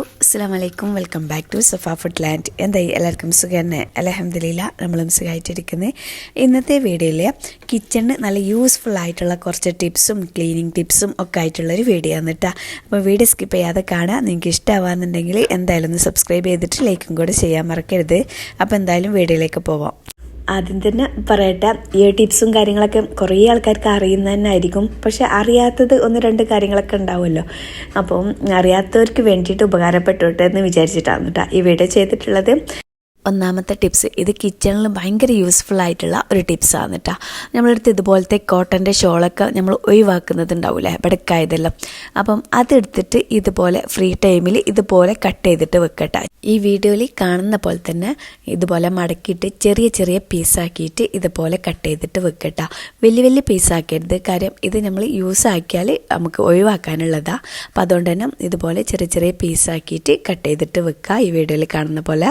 അസ്സാം വലൈക്കും welcome back to Safa food land. എന്തായി? എല്ലാവർക്കും സുഖം തന്നെ അലഹമ്മദില്ല നമ്മളും സുഖമായിട്ടിരിക്കുന്നത് ഇന്നത്തെ വീഡിയോയിൽ കിച്ചണിന് നല്ല യൂസ്ഫുൾ ആയിട്ടുള്ള കുറച്ച് ടിപ്സും ക്ലീനിങ് ടിപ്സും ഒക്കെ ആയിട്ടുള്ളൊരു വീഡിയോ ആണ് കേട്ടോ അപ്പോൾ വീഡിയോ സ്കിപ്പ് ചെയ്യാതെ കാണാം. നിങ്ങൾക്ക് ഇഷ്ടമാവാന്നുണ്ടെങ്കിൽ എന്തായാലും ഒന്ന് സബ്സ്ക്രൈബ് ചെയ്തിട്ട് ലൈക്കും കൂടെ ചെയ്യാൻ മറക്കരുത്. അപ്പോൾ എന്തായാലും വീഡിയോയിലേക്ക് പോവാം. ആദ്യം തന്നെ പറയട്ടെ ഈ ടിപ്സും കാര്യങ്ങളൊക്കെ കുറേ ആൾക്കാർക്ക് അറിയുന്ന തന്നെ ആയിരിക്കും. പക്ഷെ അറിയാത്തത് ഒന്ന് രണ്ട് കാര്യങ്ങളൊക്കെ ഉണ്ടാവുമല്ലോ. അപ്പം അറിയാത്തവർക്ക് വേണ്ടിയിട്ട് ഉപകാരപ്പെട്ടോട്ടെ എന്ന് വിചാരിച്ചിട്ടാണ് കേട്ടോ ഈ വീഡിയോ ചെയ്തിട്ടുള്ളത്. ഒന്നാമത്തെ ടിപ്സ് ഇത് കിച്ചണിൽ ഭയങ്കര യൂസ്ഫുൾ ആയിട്ടുള്ള ഒരു ടിപ്സാണ് കേട്ടോ നമ്മളെടുത്ത് ഇതുപോലത്തെ കോട്ടന്റെ ഷോളൊക്കെ നമ്മൾ ഒഴിവാക്കുന്നത് ഉണ്ടാവില്ലേ ബടക്കായതെല്ലാം. അപ്പം അതെടുത്തിട്ട് ഇതുപോലെ ഫ്രീ ടൈമിൽ ഇതുപോലെ കട്ട് ചെയ്തിട്ട് വെക്കട്ടെ. ഈ വീഡിയോയിൽ കാണുന്ന പോലെ തന്നെ ഇതുപോലെ മടക്കിയിട്ട് ചെറിയ ചെറിയ പീസാക്കിയിട്ട് ഇതുപോലെ കട്ട് ചെയ്തിട്ട് വെക്കട്ട. വലിയ വലിയ പീസാക്കരുത് കാര്യം ഇത് നമ്മൾ യൂസ് ആക്കിയാൽ നമുക്ക് ഒഴിവാക്കാനുള്ളതാണ് അപ്പം അതുകൊണ്ട് തന്നെ ഇതുപോലെ ചെറിയ ചെറിയ പീസാക്കിയിട്ട് കട്ട് ചെയ്തിട്ട് വെക്കുക ഈ വീഡിയോയിൽ കാണുന്ന പോലെ.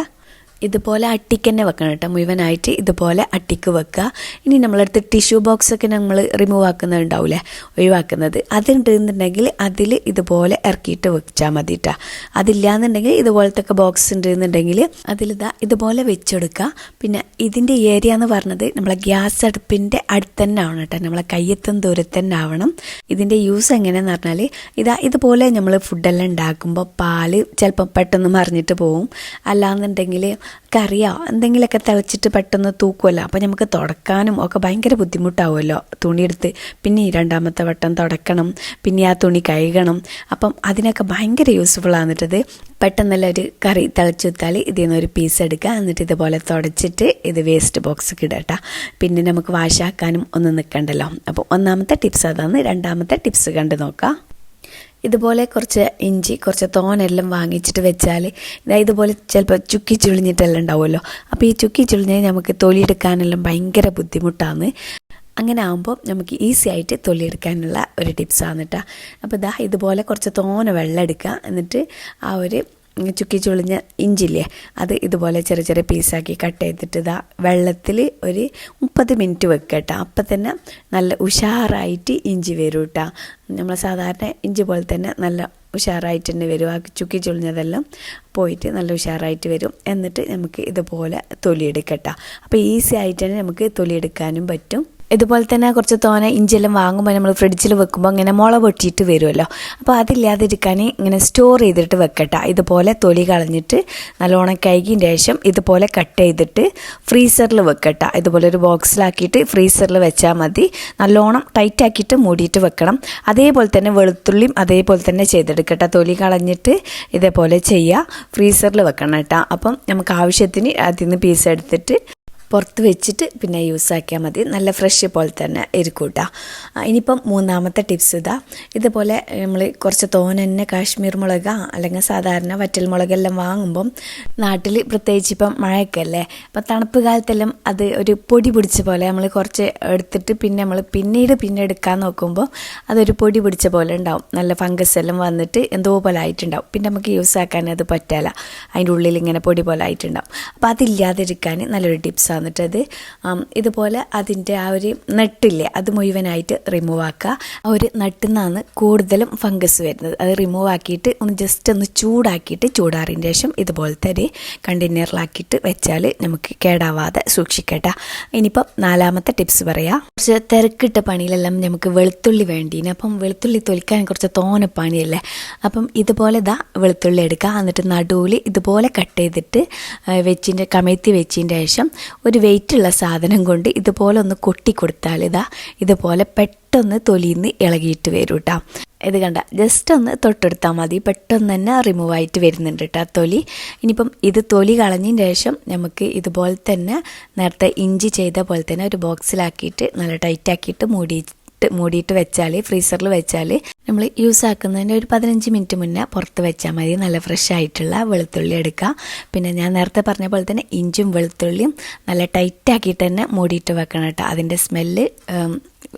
ഇതുപോലെ അട്ടിക്ക് തന്നെ വെക്കണം കേട്ടോ. മുഴുവനായിട്ട് ഇതുപോലെ അട്ടിക്ക് വെക്കുക. ഇനി നമ്മളടുത്ത് ടിഷ്യൂ ബോക്സ് ഒക്കെ നമ്മൾ റിമൂവ് ആക്കുന്നുണ്ടാവില്ലേ ഒഴിവാക്കുന്നത്. അതുണ്ടെന്നുണ്ടെങ്കിൽ അതിൽ ഇതുപോലെ ഇറക്കിയിട്ട് വെച്ചാൽ മതി കേട്ടോ അതില്ലാന്നുണ്ടെങ്കിൽ ഇതുപോലത്തെ ഒക്കെ ബോക്സ് ഉണ്ടെന്നുണ്ടെങ്കിൽ അതിലിതാ ഇതുപോലെ വെച്ചെടുക്കുക. പിന്നെ ഇതിന്റെ ഏരിയ എന്ന് പറഞ്ഞത് നമ്മളെ ഗ്യാസ് അടുപ്പിന്റെ അടുത്ത് തന്നെ ആവണം കേട്ടോ നമ്മളെ കയ്യെത്തും ദൂരത്ത് തന്നെ ആവണം. ഇതിന്റെ യൂസ് എങ്ങനെയാന്ന് പറഞ്ഞാൽ ഇതാ ഇതുപോലെ നമ്മൾ ഫുഡെല്ലാം ഉണ്ടാക്കുമ്പോൾ പാൽ ചിലപ്പോൾ പെട്ടെന്ന് മറിഞ്ഞിട്ട് പോവും. അല്ലാന്നുണ്ടെങ്കിൽ കറിയോ? എന്തെങ്കിലുമൊക്കെ തിളച്ചിട്ട് പെട്ടെന്ന് തൂക്കുമല്ലോ അപ്പോൾ നമുക്ക് തുടക്കാനും ഒക്കെ ഭയങ്കര ബുദ്ധിമുട്ടാവുമല്ലോ. തുണിയെടുത്ത് പിന്നെ രണ്ടാമത്തെ വട്ടം തുടക്കണം. പിന്നെ ആ തുണി കഴുകണം. അപ്പം അതിനൊക്കെ ഭയങ്കര യൂസ്ഫുൾ ആന്നിട്ടത് പെട്ടെന്നല്ല ഒരു കറി തിളച്ചുത്താൽ ഇതിൽ നിന്ന് ഒരു പീസ് എടുക്കുക. എന്നിട്ട് ഇതുപോലെ തുടച്ചിട്ട് ഇത് വേസ്റ്റ് ബോക്സിൽ ഇടട്ടാ പിന്നെ നമുക്ക് വാഷാക്കാനും ഒന്നും നിൽക്കണ്ടല്ലോ. അപ്പോൾ ഒന്നാമത്തെ ടിപ്സ് അതാണ്. രണ്ടാമത്തെ ടിപ്സ് കണ്ടു നോക്കാം. ഇതുപോലെ കുറച്ച് ഇഞ്ചി കുറച്ച് തോനെല്ലാം വാങ്ങിച്ചിട്ട് വെച്ചാൽ ഇതാ ഇതുപോലെ ചിലപ്പോൾ ചുക്കി ചുളിഞ്ഞിട്ടെല്ലാം ഉണ്ടാവുമല്ലോ. അപ്പോൾ ഈ ചുക്കി ചുളിഞ്ഞാൽ നമുക്ക് തൊലിയെടുക്കാനെല്ലാം ഭയങ്കര ബുദ്ധിമുട്ടാണ്. അങ്ങനെ ആകുമ്പോൾ നമുക്ക് ഈസി ആയിട്ട് തൊലിയെടുക്കാനുള്ള ഒരു ടിപ്സാണ് കേട്ടോ അപ്പോൾ ഇതാ ഇതുപോലെ കുറച്ച് തോനെ വെള്ളം എടുക്കുക. എന്നിട്ട് ആ ഒരു ചുക്കി ചുളിഞ്ഞ ഇഞ്ചില്ലേ അത് ഇതുപോലെ ചെറിയ ചെറിയ പീസാക്കി കട്ട് ചെയ്തിട്ട് ഇതാ വെള്ളത്തിൽ ഒരു മുപ്പത് മിനിറ്റ് വെക്കട്ടോ. അപ്പം തന്നെ നല്ല ഉഷാറായിട്ട് ഇഞ്ചി വരും കേട്ടോ നമ്മൾ സാധാരണ ഇഞ്ചി പോലെ തന്നെ നല്ല ഉഷാറായിട്ട് തന്നെ വരും. ആ ചുക്കി ചുളിഞ്ഞതെല്ലാം പോയിട്ട് നല്ല ഉഷാറായിട്ട് വരും. എന്നിട്ട് നമുക്ക് ഇതുപോലെ തൊലിയെടുക്കട്ടോ അപ്പോൾ ഈസി ആയിട്ട് തന്നെ നമുക്ക് തൊലിയെടുക്കാനും പറ്റും. ഇതുപോലെ തന്നെ കുറച്ച് തോന ഇഞ്ചെല്ലാം വാങ്ങുമ്പോൾ നമ്മൾ ഫ്രിഡ്ജിൽ വെക്കുമ്പോൾ ഇങ്ങനെ മുള പൊട്ടിയിട്ട് വരുമല്ലോ അപ്പോൾ അതില്ലാതിരിക്കാൻ ഇങ്ങനെ സ്റ്റോർ ചെയ്തിട്ട് വെക്കട്ടെ. ഇതുപോലെ തൊലി കളഞ്ഞിട്ട് നല്ലോണം കഴുകിയതിന് ശേഷം ഇതുപോലെ കട്ട് ചെയ്തിട്ട് ഫ്രീസറിൽ വെക്കട്ടെ. ഇതുപോലെ ഒരു ബോക്സിലാക്കിയിട്ട് ഫ്രീസറിൽ വെച്ചാൽ മതി. നല്ലോണം ടൈറ്റാക്കിയിട്ട് മൂടിയിട്ട് വെക്കണം. അതേപോലെ തന്നെ വെളുത്തുള്ളിയും അതേപോലെ തന്നെ ചെയ്തെടുക്കട്ടെ. തൊലി കളഞ്ഞിട്ട് ഇതേപോലെ ചെയ്യുക ഫ്രീസറിൽ വെക്കണം കേട്ടോ. അപ്പം നമുക്ക് ആവശ്യത്തിന് അതിൽ നിന്ന് പീസ് എടുത്തിട്ട് പുറത്ത് വെച്ചിട്ട് പിന്നെ യൂസ് ആക്കിയാൽ മതി. നല്ല ഫ്രഷ് പോലെ തന്നെ ഇരിക്കൂട്ടാ ഇനിയിപ്പം മൂന്നാമത്തെ ടിപ്സ് ഇതാ. ഇതുപോലെ നമ്മൾ കുറച്ച് തോനന്നെ കാശ്മീർ മുളക് അല്ലെങ്കിൽ സാധാരണ വറ്റൽ മുളകെല്ലാം വാങ്ങുമ്പം നാട്ടിൽ പ്രത്യേകിച്ച് ഇപ്പം മഴയൊക്കെ അല്ലേ? അപ്പം തണുപ്പ് കാലത്തെല്ലാം അത് ഒരു പൊടി പിടിച്ച പോലെ നമ്മൾ കുറച്ച് എടുത്തിട്ട് പിന്നെ നമ്മൾ പിന്നീട് പിന്നെ എടുക്കാൻ നോക്കുമ്പോൾ അതൊരു പൊടി പിടിച്ച പോലെ ഉണ്ടാവും. നല്ല ഫംഗസ് എല്ലാം വന്നിട്ട് എന്തോ പോലെ ആയിട്ടുണ്ടാവും. പിന്നെ നമുക്ക് യൂസ് ആക്കാൻ അത് പറ്റില്ല. അതിന്റെ ഉള്ളിൽ ഇങ്ങനെ പൊടി പോലെ ആയിട്ടുണ്ടാവും. അപ്പോൾ അതില്ലാതിരിക്കാൻ നല്ലൊരു ടിപ്സാണ് വന്നിട്ടത്. ഇതുപോലെ അതിന്റെ ആ ഒരു നട്ടില്ലേ അത് മുഴുവനായിട്ട് റിമൂവ് ആക്കുക. ആ ഒരു നട്ടിൽ നിന്നാണ് കൂടുതലും ഫംഗസ് വരുന്നത്. അത് റിമൂവ് ആക്കിയിട്ട് ഒന്ന് ജസ്റ്റ് ഒന്ന് ചൂടാക്കിയിട്ട് ചൂടാറിന്റെ ശേഷം ഇതുപോലത്തെ ഒരു കണ്ടെയ്നറിലാക്കിയിട്ട് വെച്ചാൽ നമുക്ക് കേടാവാതെ സൂക്ഷിക്കട്ടെ. ഇനിയിപ്പം നാലാമത്തെ ടിപ്സ് പറയാം. കുറച്ച് തിരക്കിട്ട പണിയിലെല്ലാം നമുക്ക് വെളുത്തുള്ളി വേണ്ടീന്. അപ്പം വെളുത്തുള്ളി തൊലിക്കാൻ കുറച്ച് തോന പണിയല്ലേ അപ്പം ഇതുപോലെ ഇതാ വെളുത്തുള്ളി എടുക്കുക എന്നിട്ട് നടുവിൽ ഇതുപോലെ കട്ട് ചെയ്തിട്ട് വെച്ചിന്റെ കമഴ്ത്തി വെച്ചതിന്റെ ശേഷം ഒരു വെയിറ്റ് ഉള്ള സാധനം കൊണ്ട് ഇതുപോലെ ഒന്ന് കൊട്ടി കൊടുത്താൽ ഇതാ ഇതുപോലെ പെട്ടെന്ന് തൊലിന്ന് ഇളകിയിട്ട് വരും കേട്ടോ ഇത് കണ്ട ജസ്റ്റ് ഒന്ന് തൊട്ടെടുത്താൽ മതി. പെട്ടെന്ന് തന്നെ റിമൂവ് ആയിട്ട് വരുന്നുണ്ട് കേട്ടോ തൊലി. ഇനിയിപ്പം ഇത് തൊലി കളഞ്ഞതിന് ശേഷം നമുക്ക് ഇതുപോലെ തന്നെ നേരത്തെ ഇഞ്ചി ചെയ്ത പോലെ തന്നെ ഒരു ബോക്സിലാക്കിയിട്ട് നല്ല ടൈറ്റ് ആക്കിയിട്ട് മൂടി മൂടിയിട്ട് വെച്ചാൽ ഫ്രീസറിൽ വെച്ചാൽ നമ്മൾ യൂസ് ആക്കുന്നതിന്റെ ഒരു പതിനഞ്ച് മിനിറ്റ് മുന്നേ പുറത്ത് വെച്ചാൽ മതി. നല്ല ഫ്രഷ് ആയിട്ടുള്ള വെളുത്തുള്ളി എടുക്കുക പിന്നെ ഞാൻ നേരത്തെ പറഞ്ഞ പോലെ തന്നെ ഇഞ്ചും വെളുത്തുള്ളിയും നല്ല ടൈറ്റ് ആക്കിയിട്ട് തന്നെ മൂടിയിട്ട് വെക്കണം കേട്ടോ. അതിന്റെ സ്മെല്ല്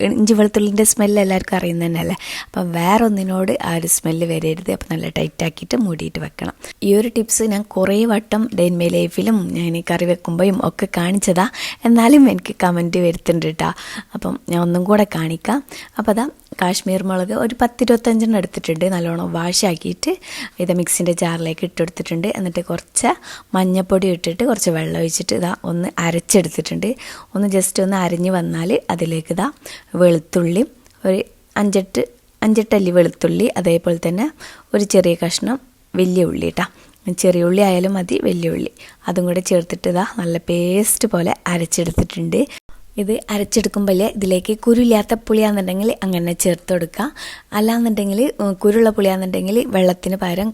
ഇഞ്ചി വെളുത്തുള്ളിന്റെ സ്മെല്ല് എല്ലാവർക്കും അറിയുന്നത് തന്നെയല്ലേ? അപ്പം വേറെ ഒന്നിനോട് ആ ഒരു സ്മെല്ല് വരരുത്. അപ്പം നല്ല ടൈറ്റാക്കിയിട്ട് മൂടിയിട്ട് വെക്കണം. ഈ ഒരു ടിപ്സ് ഞാൻ കുറേ വട്ടം ഡെയിൻമേ ലൈഫിലും ഞാൻ ഈ കറി വെക്കുമ്പോഴും ഒക്കെ കാണിച്ചതാ. എന്നാലും എനിക്ക് കമന്റ് വരുത്തുന്നുണ്ട് കേട്ടോ അപ്പം ഞാൻ ഒന്നും കൂടെ കാണിക്കാം. അപ്പോൾ അതാ കാശ്മീർ മുളക് ഒരു പത്തിരുപത്തഞ്ചെണ്ണം എടുത്തിട്ടുണ്ട്. നല്ലോണം വാഷാക്കിയിട്ട് ഇത് മിക്സിന്റെ ജാറിലേക്ക് ഇട്ടെടുത്തിട്ടുണ്ട് എന്നിട്ട് കുറച്ച് മഞ്ഞപ്പൊടി ഇട്ടിട്ട് കുറച്ച് വെള്ളം ഒഴിച്ചിട്ട് ഇതാ ഒന്ന് അരച്ചെടുത്തിട്ടുണ്ട്. ഒന്ന് ജസ്റ്റ് ഒന്ന് അരിഞ്ഞ് വന്നാൽ അതിലേക്ക് ഇതാ വെളുത്തുള്ളി ഒരു അഞ്ചെട്ട് അഞ്ചെട്ടല്ലി വെളുത്തുള്ളി അതേപോലെ തന്നെ ഒരു ചെറിയ കഷ്ണം വലിയ ഉള്ളി കേട്ടോ ചെറിയ ഉള്ളി ആയാലും മതി വലിയ ഉള്ളി. അതും കൂടെ ചേർത്തിട്ട് ഇതാ നല്ല പേസ്റ്റ് പോലെ അരച്ചെടുത്തിട്ടുണ്ട്. ഇത് അരച്ചെടുക്കുമ്പോൾ ഇതിലേക്ക് കുരുല്ലാത്ത പുളിയാണെന്നുണ്ടെങ്കിൽ അങ്ങനെ ചേർത്ത് കൊടുക്കുക. അല്ലാന്നുണ്ടെങ്കിൽ കുരുള്ള പുളിയാണെന്നുണ്ടെങ്കിൽ വെള്ളത്തിന് പകരം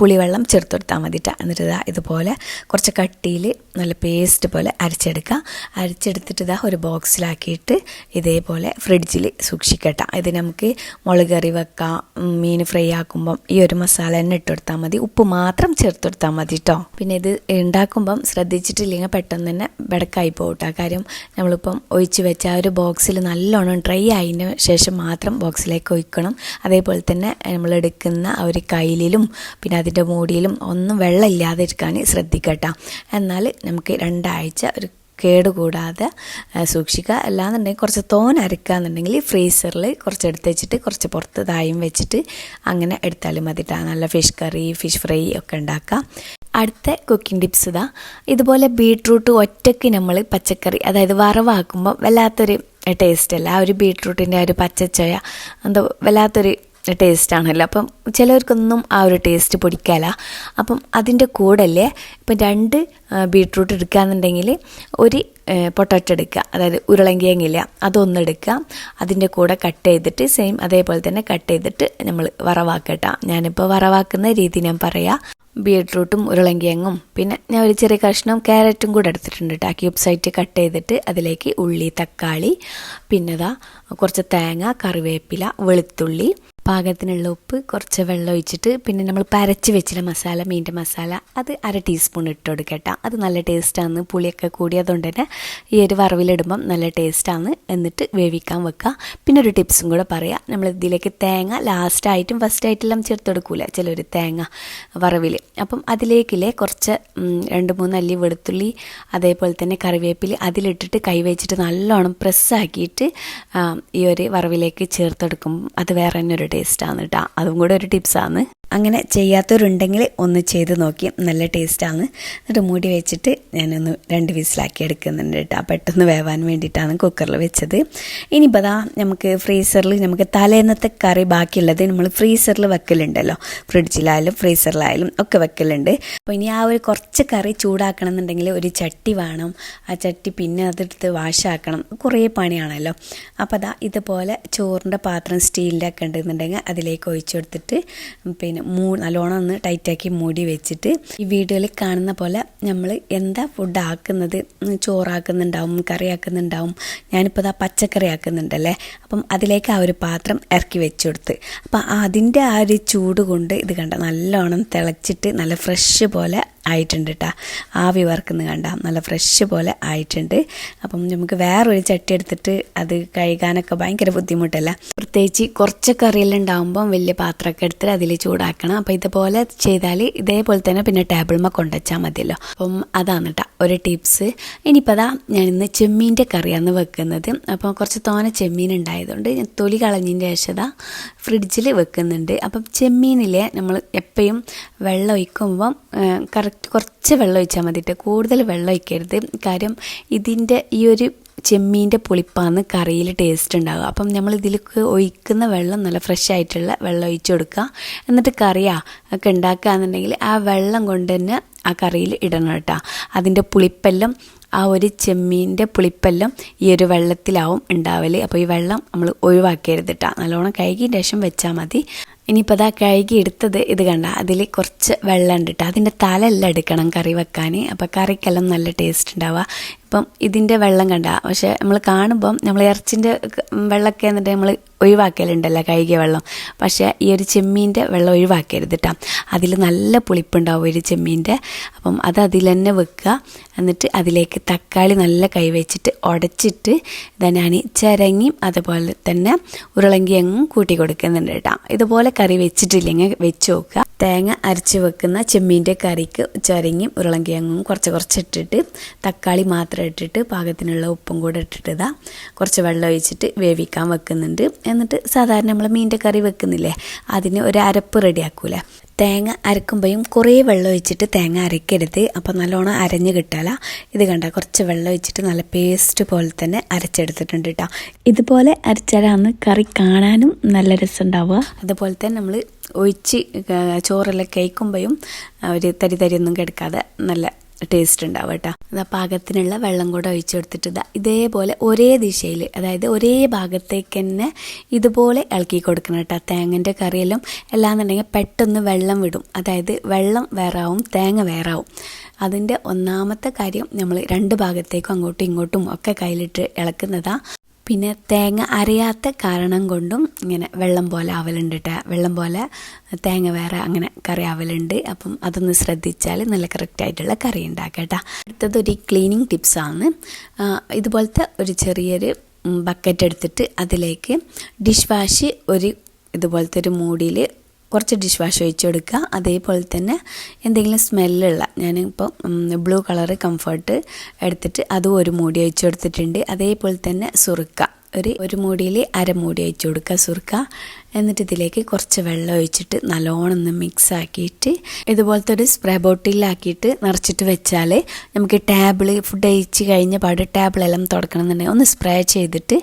പുളിവെള്ളം ചേർത്ത് കൊടുത്താൽ മതിട്ട. എന്നിട്ട് ഇതാ ഇതുപോലെ കുറച്ച് കട്ടിയിൽ നല്ല പേസ്റ്റ് പോലെ അരച്ചെടുക്കുക. അരച്ചെടുത്തിട്ട് ഇതാ ഒരു ബോക്സിലാക്കിയിട്ട് ഇതേപോലെ ഫ്രിഡ്ജിൽ സൂക്ഷിക്കട്ട. ഇത് നമുക്ക് മുളക് കറി വെക്കാം മീൻ ഫ്രൈ ആക്കുമ്പം ഈ ഒരു മസാല തന്നെ ഇട്ട് കൊടുത്താൽ മതി. ഉപ്പ് മാത്രം ചേർത്ത് കൊടുത്താൽ മതി കേട്ടോ പിന്നെ ഇത് ഉണ്ടാക്കുമ്പം ശ്രദ്ധിച്ചിട്ടില്ലെങ്കിൽ പെട്ടെന്ന് തന്നെ ബെടക്കായി പോകട്ടോ കാര്യം നമ്മളിപ്പം ഒഴിച്ച് വെച്ച ആ ഒരു ബോക്സിൽ നല്ലോണം ഡ്രൈ ആയതിന് ശേഷം മാത്രം ബോക്സിലേക്ക് ഒഴിക്കണം. അതേപോലെ തന്നെ നമ്മൾ എടുക്കുന്ന ആ ഒരു കയ്യിലും പിന്നെ അതിന്റെ മൂടിയിലും ഒന്നും വെള്ളം ഇല്ലാതെ ഇരിക്കാൻ ശ്രദ്ധിക്കട്ടോ. എന്നാൽ നമുക്ക് രണ്ടാഴ്ച ഒരു കേടുകൂടാതെ കൂടാതെ സൂക്ഷിക്കുക. അല്ലാന്നുണ്ടെങ്കിൽ കുറച്ച് തോൻ അരക്കുകയെന്നുണ്ടെങ്കിൽ ഫ്രീസറിൽ കുറച്ച് എടുത്ത് വെച്ചിട്ട് കുറച്ച് പുറത്ത് തായും വെച്ചിട്ട് അങ്ങനെ എടുത്താലും മതിട്ടാ. നല്ല ഫിഷ് കറി ഫിഷ് ഫ്രൈ ഒക്കെ ഉണ്ടാക്കാം. അടുത്ത കുക്കിംഗ് ടിപ്സ് ഇതാ. ഇതുപോലെ ബീട്രൂട്ട് ഒറ്റയ്ക്ക് നമ്മൾ പച്ചക്കറി അതായത് വറവാക്കുമ്പോൾ വല്ലാത്തൊരു ടേസ്റ്റ് അല്ല? ആ ഒരു ബീട്രൂട്ടിന്റെ ആ ഒരു പച്ചച്ചോയ എന്തോ വല്ലാത്തൊരു ടേസ്റ്റാണല്ലോ അപ്പം ചിലവർക്കൊന്നും ആ ഒരു ടേസ്റ്റ് പൊടിക്കാല. അപ്പം അതിന്റെ കൂടല്ലേ ഇപ്പം രണ്ട് ബീട്രൂട്ട് എടുക്കുകയെന്നുണ്ടെങ്കിൽ ഒരു പൊട്ടറ്റോ എടുക്കുക. അതായത് ഉരുളങ്കിഴങ്ങില്ല അതൊന്നെടുക്കുക അതിന്റെ കൂടെ കട്ട് ചെയ്തിട്ട് സെയിം അതേപോലെ തന്നെ കട്ട് ചെയ്തിട്ട് നമ്മൾ വറവാക്കട്ട. ഞാനിപ്പോൾ വറവാക്കുന്ന രീതി ഞാൻ പറയാം. ബീട്രൂട്ടും ഉരുളങ്കിഴങ്ങും പിന്നെ ഞാൻ ഒരു ചെറിയ കഷ്ണം ക്യാരറ്റും കൂടെ എടുത്തിട്ടുണ്ട് കേട്ടോ ക്യൂബ്സായിട്ട് കട്ട് ചെയ്തിട്ട് അതിലേക്ക് ഉള്ളി തക്കാളി പിന്നെതാ കുറച്ച് തേങ്ങ കറിവേപ്പില വെളുത്തുള്ളി പാകത്തിനുള്ള ഉപ്പ് കുറച്ച് വെള്ളം ഒഴിച്ചിട്ട് പിന്നെ നമ്മൾ പരച്ച് വെച്ചിട്ട് മസാല മീന്റെ മസാല അത് അര ടീസ്പൂൺ ഇട്ട് കൊടുക്കട്ട. അത് നല്ല ടേസ്റ്റാണ് പുളിയൊക്കെ കൂടിയതുകൊണ്ട് തന്നെ ഈ ഒരു വറവിലിടുമ്പം നല്ല ടേസ്റ്റാണ് എന്നിട്ട് വേവിക്കാൻ വെക്കുക പിന്നെ ഒരു ടിപ്സും കൂടെ പറയാം. നമ്മൾ ഇതിലേക്ക് തേങ്ങ ലാസ്റ്റായിട്ടും ഫസ്റ്റായിട്ടെല്ലാം ചേർത്ത് കൊടുക്കൂല ചിലർ തേങ്ങ വറവിൽ അപ്പം അതിലേക്കില്ലേ കുറച്ച് രണ്ട് മൂന്ന് അല്ലി വെളുത്തുള്ളി അതേപോലെ തന്നെ കറിവേപ്പില അതിലിട്ടിട്ട് കൈവച്ചിട്ട് നല്ലോണം പ്രസ്സാക്കിയിട്ട് ഈ ഒരു വറവിലേക്ക് ചേർത്തെടുക്കും. അത് വേറെ തന്നെ ഒരു ടേസ്റ്റാണ് കേട്ടോ അതും കൂടെ ഒരു ടിപ്സാണ് അങ്ങനെ ചെയ്യാത്തവരുണ്ടെങ്കിൽ ഒന്ന് ചെയ്ത് നോക്കി. നല്ല ടേസ്റ്റാണ്. എന്നിട്ട് മൂടി വെച്ചിട്ട് ഞാനൊന്ന് രണ്ട് വിസിലാക്കി എടുക്കുന്നുണ്ട് കേട്ടോ. പെട്ടെന്ന് വേവാൻ വേണ്ടിയിട്ടാണ് കുക്കറിൽ വെച്ചത്. ഇനിയിപ്പോൾ അതാ നമുക്ക് ഫ്രീസറിൽ നമുക്ക് തലേന്നത്തെ കറി ബാക്കിയുള്ളത് നമ്മൾ ഫ്രീസറിൽ വെക്കലുണ്ടല്ലോ. ഫ്രിഡ്ജിലായാലും ഫ്രീസറിലായാലും ഒക്കെ വെക്കലുണ്ട്. അപ്പോൾ ഇനി ആ ഒരു കുറച്ച് കറി ചൂടാക്കണം എന്നുണ്ടെങ്കിൽ ഒരു ചട്ടി വേണം. ആ ചട്ടി പിന്നെ അതെടുത്ത് വാഷാക്കണം. കുറേ പണിയാണല്ലോ. അപ്പോൾ അതാ ഇതുപോലെ ചോറിന്റെ പാത്രം സ്റ്റീലിന്റെ ഒക്കെ ഉണ്ടെന്നുണ്ടെങ്കിൽ അതിലേക്ക് ഒഴിച്ചു കൊടുത്തിട്ട് പിന്നെ മൂ നല്ലോണം ഒന്ന് ടൈറ്റാക്കി മൂടി വെച്ചിട്ട് ഈ വീഡിയോയിൽ കാണുന്ന പോലെ നമ്മൾ എന്താ ഫുഡ് ആക്കുന്നത്? ചോറാക്കുന്നുണ്ടാവും കറി ആക്കുന്നുണ്ടാവും ഞാനിപ്പോൾ ഇതാ പച്ചക്കറി ആക്കുന്നുണ്ടല്ലേ? അപ്പം അതിലേക്ക് ആ ഒരു പാത്രം ഇറക്കി വെച്ചു കൊടുത്ത് അപ്പം അതിന്റെ ആ ഒരു ചൂട് കൊണ്ട് ഇത് കണ്ട? നല്ലോണം തിളച്ചിട്ട് നല്ല ഫ്രഷ് പോലെ ആയിട്ടുണ്ട് കേട്ടോ ആവി വറക്കുന്ന കണ്ട നല്ല ഫ്രഷ് പോലെ ആയിട്ടുണ്ട്. അപ്പം നമുക്ക് വേറൊരു ചട്ടി എടുത്തിട്ട് അത് കഴുകാനൊക്കെ ഭയങ്കര ബുദ്ധിമുട്ടല്ല? പ്രത്യേകിച്ച് കുറച്ച് കറിയെല്ലാം ഉണ്ടാകുമ്പം വലിയ പാത്രമൊക്കെ എടുത്തിട്ട് അതിൽ ചൂടാക്കണം. അപ്പം ഇതുപോലെ ചെയ്താൽ ഇതേപോലെ തന്നെ പിന്നെ ടേബിൾമ കൊണ്ടുവച്ചാൽ മതിയല്ലോ. അപ്പം അതാണ് കേട്ടോ ഒരു ടിപ്സ് ഇനിയിപ്പോൾ അതാ ഞാൻ ഇന്ന് ചെമ്മീന്റെ കറിയാണ് വെക്കുന്നത്. അപ്പോൾ കുറച്ച് തോന ചെമ്മീൻ ഉണ്ടായതുകൊണ്ട് ഞാൻ തൊലി കളഞ്ഞതിന്റെ ശേഷം ഫ്രിഡ്ജിൽ വെക്കുന്നുണ്ട്. അപ്പം ചെമ്മീനിലെ നമ്മൾ എപ്പോഴും വെള്ളം ഒഴിക്കുമ്പം കറക്റ്റ് കുറച്ച് വെള്ളം ഒഴിച്ചാൽ മതിയിട്ട് കൂടുതൽ വെള്ളം ഒഴിക്കരുത്. കാര്യം ഇതിന്റെ ഈ ഒരു ചെമ്മീന്റെ പുളിപ്പാണ് കറിയിൽ ടേസ്റ്റ് ഉണ്ടാകുക അപ്പം നമ്മൾ ഇതിലേക്ക് ഒഴിക്കുന്ന വെള്ളം നല്ല ഫ്രഷ് ആയിട്ടുള്ള വെള്ളം ഒഴിച്ചു കൊടുക്കുക. എന്നിട്ട് കറിയാ ഒക്കെ ഉണ്ടാക്കുകയെന്നുണ്ടെങ്കിൽ ആ വെള്ളം കൊണ്ട് തന്നെ ആ കറിയിൽ ഇടണം കേട്ടോ. അതിന്റെ പുളിപ്പെല്ലാം ആ ഒരു ചെമ്മീന്റെ പുളിപ്പെല്ലാം ഈ ഒരു വെള്ളത്തിലാവും ഉണ്ടാവൽ. അപ്പോൾ ഈ വെള്ളം നമ്മൾ ഒഴിവാക്കരുത് കേട്ടോ. നല്ലോണം കഴുകിയ ശേഷം വെച്ചാൽ മതി. ഇനിയിപ്പോൾ അതാ കഴുകി എടുത്തത് ഇത് കണ്ട അതിൽ കുറച്ച് വെള്ളം ഉണ്ട് കേട്ടോ അതിന്റെ തലയെല്ലാം എടുക്കണം കറി വെക്കാൻ അപ്പോൾ കറിക്കെല്ലാം നല്ല ടേസ്റ്റ് ഉണ്ടാവുക. ഇപ്പം ഇതിന്റെ വെള്ളം കണ്ട. പക്ഷേ നമ്മൾ കാണുമ്പം നമ്മൾ ഇറച്ചിന്റെ വെള്ളമൊക്കെ എന്നിട്ട് നമ്മൾ ഒഴിവാക്കലുണ്ടല്ലോ കഴുകിയ വെള്ളം. പക്ഷേ ഈ ഒരു ചെമ്മീന്റെ വെള്ളം ഒഴിവാക്കരുത് കേട്ടോ അതിൽ നല്ല പുളിപ്പുണ്ടാവും ഒരു ചെമ്മീന്റെ അപ്പം അത് അതിൽ തന്നെ വെക്കുക. എന്നിട്ട് അതിലേക്ക് തക്കാളി നല്ല കൈ വെച്ചിട്ട് ഉടച്ചിട്ട് ഞാൻ ചിരങ്ങിയും അതുപോലെ തന്നെ ഉരുളങ്കിയങ്ങും കൂട്ടി കൊടുക്കുന്നുണ്ട് കേട്ടോ ഇതുപോലെ കറി വെച്ചിട്ടില്ലെങ്കിൽ വെച്ച് നോക്കുക. തേങ്ങ അരച്ച് വെക്കുന്ന ചെമ്മീന്റെ കറിക്ക് ചൊരങ്ങിയും ഉരുളങ്കിഴങ്ങും കുറച്ച് കുറച്ച് ഇട്ടിട്ട് തക്കാളി മാത്രം ഇട്ടിട്ട് പാകത്തിനുള്ള ഉപ്പും കൂടെ ഇട്ടിട്ട് ഇതാ കുറച്ച് വെള്ളം ഒഴിച്ചിട്ട് വേവിക്കാൻ വെക്കുന്നുണ്ട്. എന്നിട്ട് സാധാരണ നമ്മൾ മീന്റെ കറി വെക്കുന്നില്ലേ അതിന് ഒരു അരപ്പ് റെഡിയാക്കൂലേ തേങ്ങ അരക്കുമ്പോഴും കുറേ വെള്ളം ഒഴിച്ചിട്ട് തേങ്ങ അരക്കരുത് അപ്പോൾ നല്ലോണം അരഞ്ഞ് കിട്ടാല. ഇത് കണ്ട കുറച്ച് വെള്ളം ഒഴിച്ചിട്ട് നല്ല പേസ്റ്റ് പോലെ തന്നെ അരച്ചെടുത്തിട്ടുണ്ട് കേട്ടോ ഇതുപോലെ അരച്ചാലാണ് കറി കാണാനും നല്ല രസമുണ്ടാവുക അതുപോലെ തന്നെ നമ്മൾ ഒഴിച്ച് ചോറെല്ലാം കഴിക്കുമ്പോഴും ഒരു തരി തരിയൊന്നും കിടക്കാതെ നല്ല ടേസ്റ്റ് ഉണ്ടാവും കേട്ടോ. ഇതാ പാകത്തിനുള്ള വെള്ളം കൂടെ ഒഴിച്ചു കൊടുത്തിട്ട് ഇതാ ഇതേപോലെ ഒരേ ദിശയിൽ അതായത് ഒരേ ഭാഗത്തേക്ക് തന്നെ ഇതുപോലെ ഇളക്കി കൊടുക്കണം കേട്ടോ. തേങ്ങന്റെ കറിയെല്ലാം എല്ലാന്നുണ്ടെങ്കിൽ പെട്ടെന്ന് വെള്ളം വിടും. അതായത് വെള്ളം വേറാവും തേങ്ങ വേറാവും. അതിന്റെ ഒന്നാമത്തെ കാര്യം നമ്മൾ രണ്ട് ഭാഗത്തേക്കും അങ്ങോട്ടും ഇങ്ങോട്ടും ഒക്കെ കയ്യിലിട്ട് ഇളക്കുന്നതാ. പിന്നെ തേങ്ങ അരയാത്ത കാരണം കൊണ്ടും ഇങ്ങനെ വെള്ളം പോലെ ആവലുണ്ട് കേട്ടോ വെള്ളം പോലെ തേങ്ങ വേറെ അങ്ങനെ കറി ആവലുണ്ട്. അപ്പം അതൊന്ന് ശ്രദ്ധിച്ചാൽ നല്ല കറക്റ്റായിട്ടുള്ള കറി ഉണ്ടാക്കാം കേട്ടോ അടുത്തത് ഒരു ക്ലീനിങ് ടിപ്സാണ് ഇതുപോലത്തെ ഒരു ചെറിയൊരു ബക്കറ്റ് എടുത്തിട്ട് അതിലേക്ക് ഡിഷ് വാഷ് ഒരു ഇതുപോലത്തെ ഒരു മൂടിയിൽ കുറച്ച് ഡിഷ് വാഷ് ഒഴിച്ചു കൊടുക്കുക അതേപോലെ തന്നെ എന്തെങ്കിലും സ്മെല്ലുള്ള ഞാനിപ്പോൾ ബ്ലൂ കളറ് കംഫർട്ട് എടുത്തിട്ട് അതും ഒരു മൂടി ഒഴിച്ചു കൊടുത്തിട്ടുണ്ട് അതേപോലെ തന്നെ സുറുക്ക. ഒരു ഒരു മൂടിയിൽ അരമൂടി ഒഴിച്ച് കൊടുക്കുക സുറുക്ക. എന്നിട്ട് ഇതിലേക്ക് കുറച്ച് വെള്ളം ഒഴിച്ചിട്ട് നല്ലോണം ഒന്ന് മിക്സ് ആക്കിയിട്ട് ഇതുപോലത്തെ ഒരു സ്പ്രേ ബോട്ടിലാക്കിയിട്ട് നിറച്ചിട്ട് വെച്ചാൽ നമുക്ക് ടേബിൾ ഫുഡ് അഴിച്ച് കഴിഞ്ഞ പാട് ടേബിളെല്ലാം തുടക്കണം എന്നുണ്ടെങ്കിൽ ഒന്ന് സ്പ്രേ ചെയ്തിട്ട്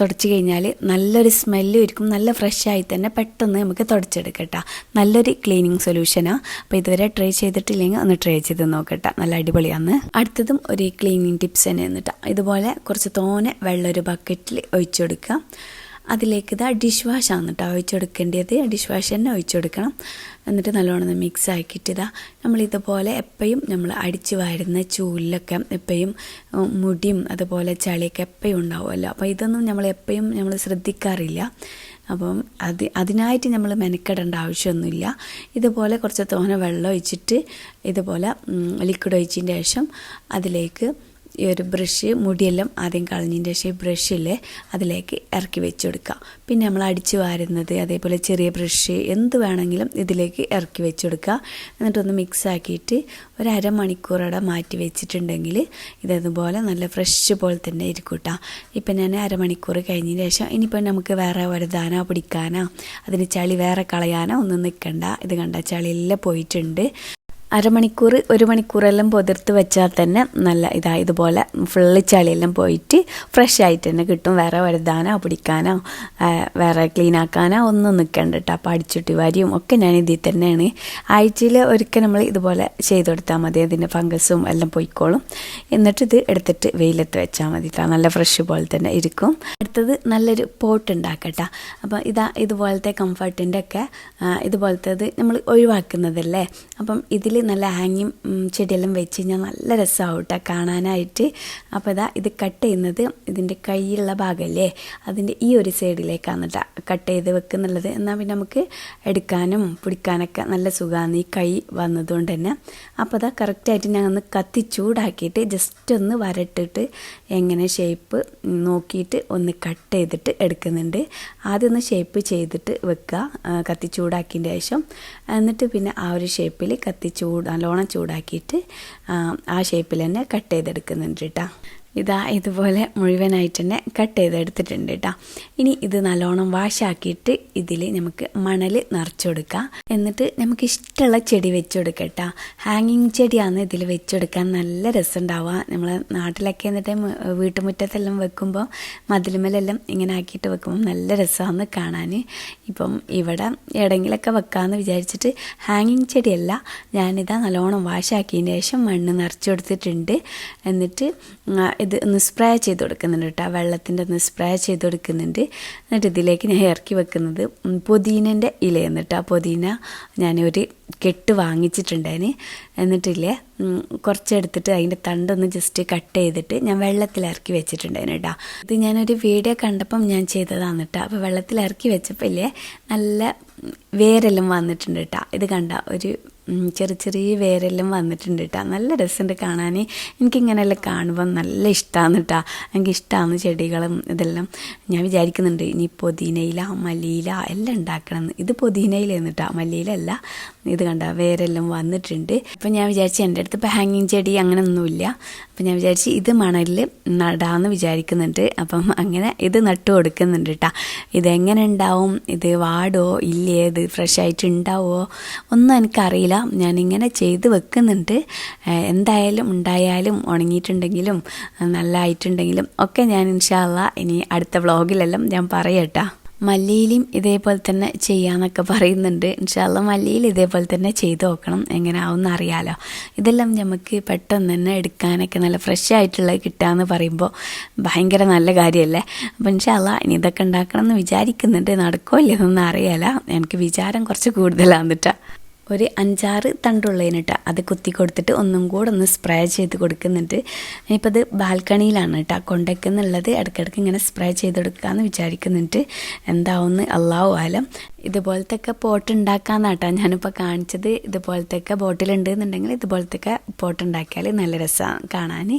തുടച്ച് കഴിഞ്ഞാൽ നല്ലൊരു സ്മെല്ല് ഇരിക്കും നല്ല ഫ്രഷ് ആയി തന്നെ പെട്ടെന്ന് നമുക്ക് തുടച്ചെടുക്കട്ടോ. നല്ലൊരു ക്ലീനിങ് സൊല്യൂഷനാണ് അപ്പോൾ ഇതുവരെ ട്രൈ ചെയ്തിട്ടില്ലെങ്കിൽ ഒന്ന് ട്രൈ ചെയ്ത് നോക്കട്ടെ. നല്ല അടിപൊളിയാണ് അടുത്തതും ഒരു ക്ലീനിങ് ടിപ്സ് തന്നെ എന്നിട്ടാണ് ഇതുപോലെ കുറച്ച് തോനെ വെള്ളം ഒരു ബക്കറ്റിൽ ഒഴിച്ചു കൊടുക്കുക. അതിലേക്ക് ഇത് ഡിഷ് വാഷാണ് കേട്ടോ ഒഴിച്ചെടുക്കേണ്ടത്. ഡിഷ് വാഷ് തന്നെ ഒഴിച്ചെടുക്കണം. എന്നിട്ട് നല്ലോണം മിക്സ് ആക്കിയിട്ട് ഇതാ നമ്മൾ ഇതുപോലെ എപ്പോഴും നമ്മൾ അടിച്ചു വാരുന്ന ചൂലിലൊക്കെ എപ്പോഴും മുടിയും അതുപോലെ ചളിയൊക്കെ എപ്പോഴും ഉണ്ടാവുമല്ലോ. അപ്പോൾ ഇതൊന്നും നമ്മൾ എപ്പോഴും നമ്മൾ ശ്രദ്ധിക്കാറില്ല. അപ്പം അത് അതിനായിട്ട് നമ്മൾ മെനക്കെടേണ്ട ആവശ്യമൊന്നുമില്ല. ഇതുപോലെ കുറച്ച് തോനെ വെള്ളം ഒഴിച്ചിട്ട് ഇതുപോലെ ലിക്വിഡ് ഒഴിച്ചതിന് ശേഷം അതിലേക്ക് ഈ ഒരു ബ്രഷ് മുടിയെല്ലാം ആദ്യം കളഞ്ഞതിന്റെ ശേഷം ഈ ബ്രഷിൽ അതിലേക്ക് ഇറക്കി വെച്ച് പിന്നെ നമ്മൾ അടിച്ചു വാരുന്നത് അതേപോലെ ചെറിയ ബ്രഷ് എന്ത് വേണമെങ്കിലും ഇതിലേക്ക് ഇറക്കി വെച്ച് കൊടുക്കുക എന്നിട്ടൊന്ന് മിക്സ് ആക്കിയിട്ട് ഒരു അരമണിക്കൂറവിടെ മാറ്റി വെച്ചിട്ടുണ്ടെങ്കിൽ ഇതതുപോലെ നല്ല ഫ്രഷ് പോലെ തന്നെ ഇരിക്കും കേട്ടോ ഇപ്പം ഞാൻ അരമണിക്കൂർ കഴിഞ്ഞതിന് ശേഷം ഇനിയിപ്പോൾ നമുക്ക് വേറെ വരുതാനോ പിടിക്കാനോ അതിന് ചളി വേറെ കളയാനോ ഒന്നും നിൽക്കണ്ട. ഇത് കണ്ട ചളിയെല്ലാം പോയിട്ടുണ്ട്. അരമണിക്കൂർ ഒരു മണിക്കൂറെല്ലാം പൊതിർത്ത് വെച്ചാൽ തന്നെ നല്ല ഇതാ ഇതുപോലെ ഫുള്ള് ചളിയെല്ലാം പോയിട്ട് ഫ്രഷ് ആയിട്ട് തന്നെ കിട്ടും. വേറെ വരുതാനോ പിടിക്കാനോ വേറെ ക്ലീൻ ആക്കാനോ ഒന്നും നിൽക്കണ്ട കേട്ടോ. അപ്പോൾ അടിച്ചുട്ടി വാരിയും ഒക്കെ ഞാൻ ഇതിൽ തന്നെയാണ്. ആഴ്ചയിൽ ഒരിക്കൽ നമ്മൾ ഇതുപോലെ ചെയ്ത് കൊടുത്താൽ മതി. അതിന്റെ ഫംഗസും എല്ലാം പോയിക്കോളും. എന്നിട്ട് ഇത് എടുത്തിട്ട് വെയിലത്ത് വെച്ചാൽ മതി കേട്ടോ. നല്ല ഫ്രഷ് പോലെ തന്നെ ഇരിക്കും. അടുത്തത് നല്ലൊരു പോട്ട് ഉണ്ടാക്കട്ടെ അപ്പോൾ ഇതാ ഇതുപോലത്തെ കംഫർട്ടിന്റെ ഒക്കെ ഇതുപോലത്തേത് നമ്മൾ ഒഴിവാക്കുന്നതല്ലേ? അപ്പം ഇതിൽ നല്ല ഹാങ്ങിങ് ചെടിയെല്ലാം വെച്ച് കഴിഞ്ഞാൽ നല്ല രസമാവും കേട്ടോ കാണാനായിട്ട്. അപ്പോൾ ഇതാ ഇത് കട്ട് ചെയ്യുന്നത് ഇതിന്റെ കൈയുള്ള ഭാഗമല്ലേ അതിന്റെ ഈ ഒരു സൈഡിലേക്കാണ് കേട്ടോ കട്ട് ചെയ്ത് വെക്കുന്നുള്ളത് എന്നാൽ പിന്നെ നമുക്ക് എടുക്കാനും പിടിക്കാനൊക്കെ നല്ല സുഖമാണ് ഈ കൈ വന്നതുകൊണ്ട് തന്നെ. അപ്പോൾ അതാ കറക്റ്റായിട്ട് ഞാൻ ഒന്ന് കത്തി ചൂടാക്കിയിട്ട് ജസ്റ്റ് ഒന്ന് വരട്ടിട്ട് എങ്ങനെ ഷേപ്പ് നോക്കിയിട്ട് ഒന്ന് കട്ട് ചെയ്തിട്ട് എടുക്കുന്നുണ്ട്. ആദ്യം ഒന്ന് ഷേപ്പ് ചെയ്തിട്ട് വെക്കുക കത്തി ചൂടാക്കിയതിന്റെ ശേഷം. എന്നിട്ട് പിന്നെ ആ ഒരു ഷേപ്പിൽ കത്തി ചൂട് നല്ലോണം ചൂടാക്കിയിട്ട് ആ ഷേപ്പിൽ തന്നെ കട്ട് ചെയ്തെടുക്കുന്നുണ്ട് കേട്ടോ ഇതാ ഇതുപോലെ മുഴുവനായിട്ട് തന്നെ കട്ട് ചെയ്തെടുത്തിട്ടുണ്ട് കേട്ടോ ഇനി ഇത് നല്ലോണം വാഷാക്കിയിട്ട് ഇതിൽ നമുക്ക് മണൽ നിറച്ചു കൊടുക്കാം എന്നിട്ട് നമുക്ക് ഇഷ്ടമുള്ള ചെടി വെച്ച് കൊടുക്കാം കേട്ടോ ഹാങ്ങിങ് ചെടിയാണ് ഇതിൽ വെച്ച് കൊടുക്കാൻ നല്ല രസമുണ്ടാവുക നമ്മൾ നാട്ടിലൊക്കെ എന്നിട്ട് വീട്ടുമുറ്റത്തെല്ലാം വെക്കുമ്പോൾ മതിലുമലെല്ലാം ഇങ്ങനെ ആക്കിയിട്ട് വെക്കുമ്പോൾ നല്ല രസമാണ് കാണാൻ ഇപ്പം ഇവിടെ എവിടെയെങ്കിലൊക്കെ വെക്കാമെന്ന് വിചാരിച്ചിട്ട് ഹാങ്ങിങ് ചെടിയല്ല. ഞാനിതാ നല്ലോണം വാഷാക്കിയതിന് ശേഷം മണ്ണ് നിറച്ചു കൊടുത്തിട്ടുണ്ട് എന്നിട്ട് ഇത് ഒന്ന് സ്പ്രേ ചെയ്ത് കൊടുക്കുന്നുണ്ട് കേട്ടോ. ആ വെള്ളത്തിന്റെ ഒന്ന് സ്പ്രേ ചെയ്ത് കൊടുക്കുന്നുണ്ട്. എന്നിട്ട് ഇതിലേക്ക് ഞാൻ ഇറക്കി വെക്കുന്നത് പുതിനന്റെ ഇലയെന്ന് കേട്ടോ. പുതിന ഞാനൊരു കെട്ട് വാങ്ങിച്ചിട്ടുണ്ടായിന്. എന്നിട്ടില്ലേ കുറച്ചെടുത്തിട്ട് അതിന്റെ തണ്ടൊന്ന് ജസ്റ്റ് കട്ട് ചെയ്തിട്ട് ഞാൻ വെള്ളത്തിൽ ഇറക്കി വെച്ചിട്ടുണ്ടായിന് കേട്ടോ. ഇത് ഞാനൊരു വീഡിയോ കണ്ടപ്പം ഞാൻ ചെയ്തതാണ് കേട്ടോ. അപ്പോൾ വെള്ളത്തിൽ ഇറക്കി വെച്ചപ്പോൾ ഇല്ലേ നല്ല വേരെല്ലാം വന്നിട്ടുണ്ട് കേട്ടോ ഇത് കണ്ട ഒരു ചെറിയ ചെറിയ വേരെല്ലാം വന്നിട്ടുണ്ട് കേട്ടോ നല്ല രസമുണ്ട് കാണാൻ എനിക്കിങ്ങനെയെല്ലാം കാണുമ്പോൾ നല്ല ഇഷ്ടമാണ് കേട്ടോ എനിക്ക് ഇഷ്ടമാണ് ചെടികളും ഇതെല്ലാം. ഞാൻ വിചാരിക്കുന്നുണ്ട് ഇനി പൊതിനയില മല്ലിയില എല്ലാം ഉണ്ടാക്കണമെന്ന്. ഇത് പുതിനയിലാണ് കേട്ടോ മല്ലിയിലല്ല. ഇത് കണ്ട വേരെല്ലാം വന്നിട്ടുണ്ട്. അപ്പം ഞാൻ വിചാരിച്ചു എന്റെ അടുത്ത് ഇപ്പോൾ ഹാങ്ങിങ് ചെടി അങ്ങനെ ഒന്നുമില്ല അപ്പം ഞാൻ വിചാരിച്ച് ഇത് മണലിൽ നടാമെന്ന് വിചാരിക്കുന്നുണ്ട്. അപ്പം അങ്ങനെ ഇത് നട്ടു കൊടുക്കുന്നുണ്ട് കേട്ടോ ഇതെങ്ങനെ ഉണ്ടാവും? ഇത് വാടോ ഇല്ലേ ഇത് ഫ്രഷ് ആയിട്ട് ഉണ്ടാവുമോ ഒന്നും എനിക്കറിയില്ല. ഞാനിങ്ങനെ ചെയ്ത് വെക്കുന്നുണ്ട്. എന്തായാലും ഉണ്ടായാലും ഉണങ്ങിയിട്ടുണ്ടെങ്കിലും നല്ലതായിട്ടുണ്ടെങ്കിലും ഒക്കെ ഞാൻ ഇൻഷാല്ല ഇനി അടുത്ത വ്ളോഗിലെല്ലാം ഞാൻ പറയട്ടാ. മല്ലിയിലും ഇതേപോലെ തന്നെ ചെയ്യാന്നൊക്കെ പറയുന്നുണ്ട്. ഇൻഷാല്ല മല്ലിയിൽ ഇതേപോലെ തന്നെ ചെയ്ത് നോക്കണം. എങ്ങനെ ആവുമെന്ന് അറിയാലോ. ഇതെല്ലാം നമുക്ക് പെട്ടെന്ന് തന്നെ എടുക്കാനൊക്കെ നല്ല ഫ്രഷ് ആയിട്ടുള്ള കിട്ടുകയെന്ന് പറയുമ്പോൾ ഭയങ്കര നല്ല കാര്യമല്ലേ അപ്പം ഇൻഷാല്ല ഇനി ഇതൊക്കെ ഉണ്ടാക്കണം എന്ന് വിചാരിക്കുന്നുണ്ട്. നടക്കുമോ ഇല്ലെന്നൊന്നും അറിയാല. എനിക്ക് വിചാരം കുറച്ച് കൂടുതലാണ് ഒരു അഞ്ചാറ് തണ്ടുള്ളതിനിട്ട്. അത് കുത്തി കൊടുത്തിട്ട് ഒന്നും കൂടെ ഒന്ന് സ്പ്രേ ചെയ്ത് കൊടുക്കുന്നുണ്ട്. ഇനിയിപ്പോൾ അത് ബാൽക്കണിയിലാണ് കേട്ടോ. കൊണ്ടേക്കുന്നുള്ളത് ഇടയ്ക്കിടയ്ക്ക് ഇങ്ങനെ സ്പ്രേ ചെയ്ത് കൊടുക്കാമെന്ന് വിചാരിക്കുന്നുണ്ട്. എന്താവുമെന്ന് അള്ളാഹു ആലം. ഇതുപോലത്തെ ഒക്കെ പോട്ട് ഉണ്ടാക്കാന്നാട്ടോ ഞാനിപ്പോൾ കാണിച്ചത്. ഇതുപോലത്തെ ഒക്കെ ബോട്ടിലുണ്ട് എന്നുണ്ടെങ്കിൽ ഇതുപോലത്തെ ഒക്കെ പോട്ട് ഉണ്ടാക്കിയാൽ നല്ല രസമാണ് കാണാൻ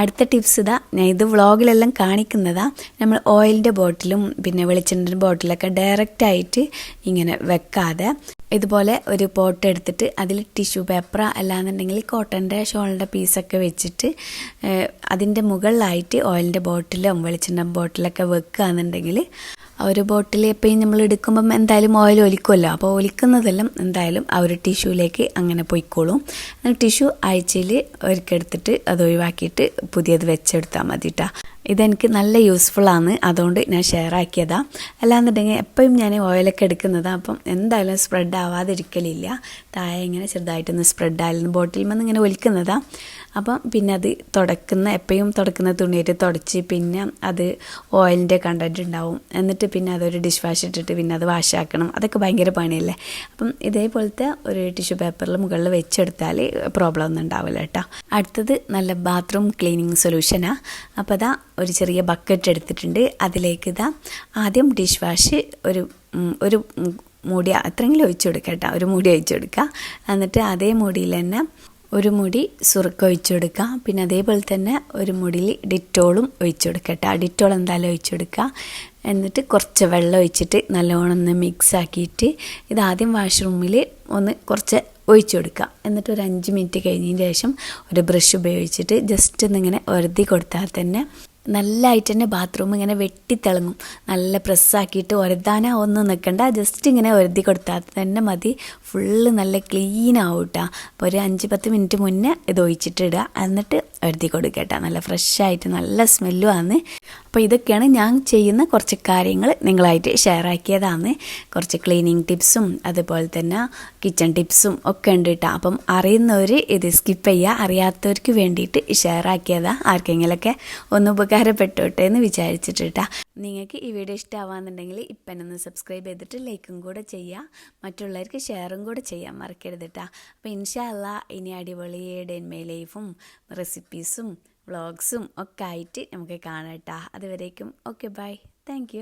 അടുത്ത ടിപ്സ് ഇതാ. ഞാൻ ഇത് വ്ളോഗിലെല്ലാം കാണിക്കുന്നതാ. നമ്മൾ ഓയിലിന്റെ ബോട്ടിലും പിന്നെ വെളിച്ചെണ്ണന്റെ ബോട്ടിലൊക്കെ ഡയറക്റ്റായിട്ട് ഇങ്ങനെ വെക്കാതെ ഇതുപോലെ ഒരു പോട്ട് എടുത്തിട്ട് അതിൽ ടിഷ്യൂ പേപ്പർ അല്ലാന്നുണ്ടെങ്കിൽ കോട്ടന്റെ ഷോളിന്റെ പീസൊക്കെ വെച്ചിട്ട് അതിന്റെ മുകളിലായിട്ട് ഓയിലിന്റെ ബോട്ടിലും വെളിച്ചെണ്ണ ബോട്ടിലൊക്കെ വെക്കുകയെന്നുണ്ടെങ്കിൽ ആ ഒരു ബോട്ടിൽ എപ്പോഴും നമ്മൾ എടുക്കുമ്പം എന്തായാലും ഓയിൽ ഒലിക്കുമല്ലോ. അപ്പോൾ ഒലിക്കുന്നതെല്ലാം എന്തായാലും ആ ഒരു ടിഷ്യൂലേക്ക് അങ്ങനെ പോയിക്കോളും. ടിഷ്യൂ ആഴ്ചയിൽ ഒരിക്കെടുത്തിട്ട് അത് ഒഴിവാക്കിയിട്ട് പുതിയത് വെച്ചെടുത്താൽ മതി കേട്ടോ ഇതെനിക്ക് നല്ല യൂസ്ഫുള്ളാണ് അതുകൊണ്ട് ഞാൻ ഷെയർ ആക്കിയതാ. അല്ലാന്നുണ്ടെങ്കിൽ എപ്പോഴും ഞാൻ ഓയിലൊക്കെ എടുക്കുന്നതാണ് അപ്പം എന്തായാലും സ്പ്രെഡ് ആവാതിരിക്കലില്ല. താഴെ ഇങ്ങനെ ചെറുതായിട്ടൊന്ന് സ്പ്രെഡ് ആയാലും ബോട്ടിൽ നിന്ന് ഇങ്ങനെ ഒലിക്കുന്നതാണ് അപ്പം പിന്നെ അത് തുടക്കുന്ന എപ്പോഴും തുടക്കുന്ന തുണിയിട്ട് തുടച്ച് പിന്നെ അത് ഓയിലിന്റെ കണ്ടന്റ് ഉണ്ടാവും. എന്നിട്ട് പിന്നെ അതൊരു ഡിഷ് വാഷ് ഇട്ടിട്ട് പിന്നെ അത് വാഷാക്കണം അതൊക്കെ ഭയങ്കര പണിയല്ലേ? അപ്പം ഇതേപോലത്തെ ഒരു ടിഷ്യൂ പേപ്പറിൽ മുകളിൽ വെച്ചെടുത്താൽ പ്രോബ്ലം ഒന്നും ഉണ്ടാവില്ല കേട്ടോ അടുത്തത് നല്ല ബാത്റൂം ക്ലീനിങ് സൊല്യൂഷനാണ് അപ്പോൾ അതാ ഒരു ചെറിയ ബക്കറ്റ് എടുത്തിട്ടുണ്ട്. അതിലേക്ക് ഇതാ ആദ്യം ഡിഷ് വാഷ് ഒരു ഒരു മൂടി അത്രയെങ്കിലും ഒഴിച്ചു കൊടുക്കുക കേട്ടോ ഒരു മൂടി ഒഴിച്ചു കൊടുക്കുക. എന്നിട്ട് അതേ മൂടിയിൽ തന്നെ ഒരു മുടി സുറുക്ക ഒഴിച്ചു കൊടുക്കുക. പിന്നെ അതേപോലെ തന്നെ ഒരു മുടിയിൽ ഡിറ്റോളും ഒഴിച്ചു കൊടുക്കുക കേട്ടോ ഡിറ്റോൾ എന്തായാലും ഒഴിച്ചു കൊടുക്കുക. എന്നിട്ട് കുറച്ച് വെള്ളം ഒഴിച്ചിട്ട് നല്ലോണം ഒന്ന് മിക്സ് ആക്കിയിട്ട് ഇത് ആദ്യം വാഷ്റൂമിൽ ഒന്ന് കുറച്ച് ഒഴിച്ചു കൊടുക്കുക. എന്നിട്ട് ഒരു അഞ്ച് മിനിറ്റ് കഴിഞ്ഞതിന് ശേഷം ഒരു ബ്രഷ് ഉപയോഗിച്ചിട്ട് ജസ്റ്റ് ഒന്നിങ്ങനെ ഒരതി കൊടുത്താൽ തന്നെ നല്ലതായിട്ട് തന്നെ ബാത്റൂം ഇങ്ങനെ വെട്ടിത്തിളങ്ങും നല്ല പ്രസ്സാക്കിയിട്ട് ഒരതാനാ ഒന്നും നിൽക്കണ്ട ജസ്റ്റ് ഇങ്ങനെ ഒരതി കൊടുത്താൽ തന്നെ മതി. ഫുള്ള് നല്ല ക്ലീൻ ആവും കേട്ടോ അപ്പോൾ ഒരു അഞ്ച് പത്ത് മിനിറ്റ് മുന്നേ ഇത് ഒഴിച്ചിട്ടിടുക എന്നിട്ട് ഒരതി കൊടുക്കുക കേട്ടോ നല്ല ഫ്രഷായിട്ട് നല്ല സ്മെല്ലും ആണ് അപ്പോൾ ഇതൊക്കെയാണ് ഞാൻ ചെയ്യുന്ന കുറച്ച് കാര്യങ്ങൾ നിങ്ങളായിട്ട് ഷെയർ ആക്കിയതാണ് കുറച്ച് ക്ലീനിങ് ടിപ്സും അതുപോലെ തന്നെ കിച്ചൺ ടിപ്സും ഒക്കെ ഉണ്ട് കേട്ടോ അപ്പം അറിയുന്നവർ ഇത് സ്കിപ്പ് ചെയ്യുക അറിയാത്തവർക്ക് വേണ്ടിയിട്ട് ഷെയർ ആക്കിയതാ. ആർക്കെങ്കിലൊക്കെ ഒന്ന് ഉപകാരപ്പെട്ടോട്ടെ എന്ന് വിചാരിച്ചിട്ട് കേട്ടോ നിങ്ങൾക്ക് ഈ വീഡിയോ ഇഷ്ടമാവാന്നുണ്ടെങ്കിൽ ഇപ്പം ഒന്ന് സബ്സ്ക്രൈബ് ചെയ്തിട്ട് ലൈക്കും കൂടെ ചെയ്യുക മറ്റുള്ളവർക്ക് ഷെയറും കൂടെ ചെയ്യാൻ മറക്കരുത് കേട്ടോ അപ്പോൾ ഇൻഷാല്ല ഇനി അടിപൊളി ഡെൻമേ ലൈഫും റെസിപ്പീസും വ്ളോഗ്സും ഒക്കെ ആയിട്ട് നമുക്ക് കാണാം കേട്ടോ അതുവരേക്കും ഓക്കെ ബൈ താങ്ക്